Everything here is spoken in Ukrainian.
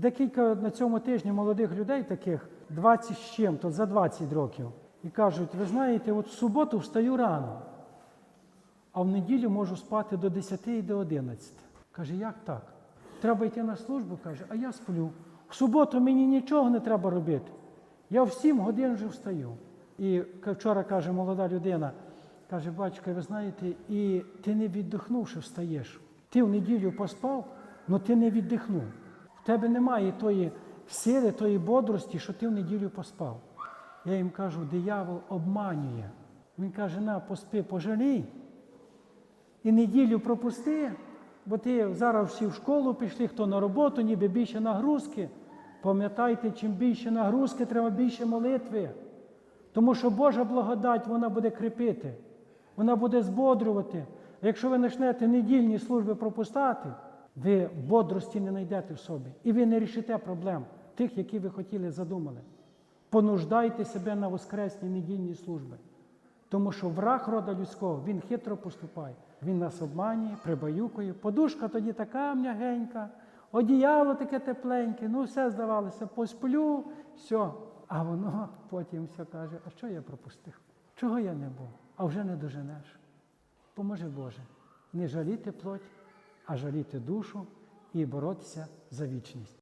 Декілька на цьому тижні молодих людей, таких 20 з чим-то, за 20 років, і кажуть, ви знаєте, от в суботу встаю рано, а в неділю можу спати до 10 і до 11. Каже, як так? Треба йти на службу, каже, а я сплю. В суботу мені нічого не треба робити. Я в 7 годин вже встаю. І вчора каже молода людина, каже, батько, ви знаєте, і ти не віддихнувши встаєш. Ти в неділю поспав, але ти не віддихнув. В тебе немає тої сили, тої бодрості, що ти в неділю поспав. Я їм кажу, диявол обманює. Він каже, на, поспи, пожалій. І неділю пропусти, бо ти зараз всі в школу пішли, хто на роботу, ніби більше нагрузки. Пам'ятайте, чим більше нагрузки, треба більше молитви. Тому що Божа благодать вона буде кріпити, вона буде збодрювати. Якщо ви почнете недільні служби пропускати, ви бодрості не знайдете в собі. І ви не рішите проблем тих, які ви хотіли задумали. Понуждайте себе на воскресні недільні служби. Тому що враг рода людського, він хитро поступає. Він нас обманює, прибаюкує. Подушка тоді така м'ягенька, одіяло таке тепленьке, ну все здавалося, посплю, все. А воно потім все каже, а що я пропустив? Чого я не був? А вже не доженеш. Поможи Боже, не жаліти плоть, а жаліти душу і боротися за вічність.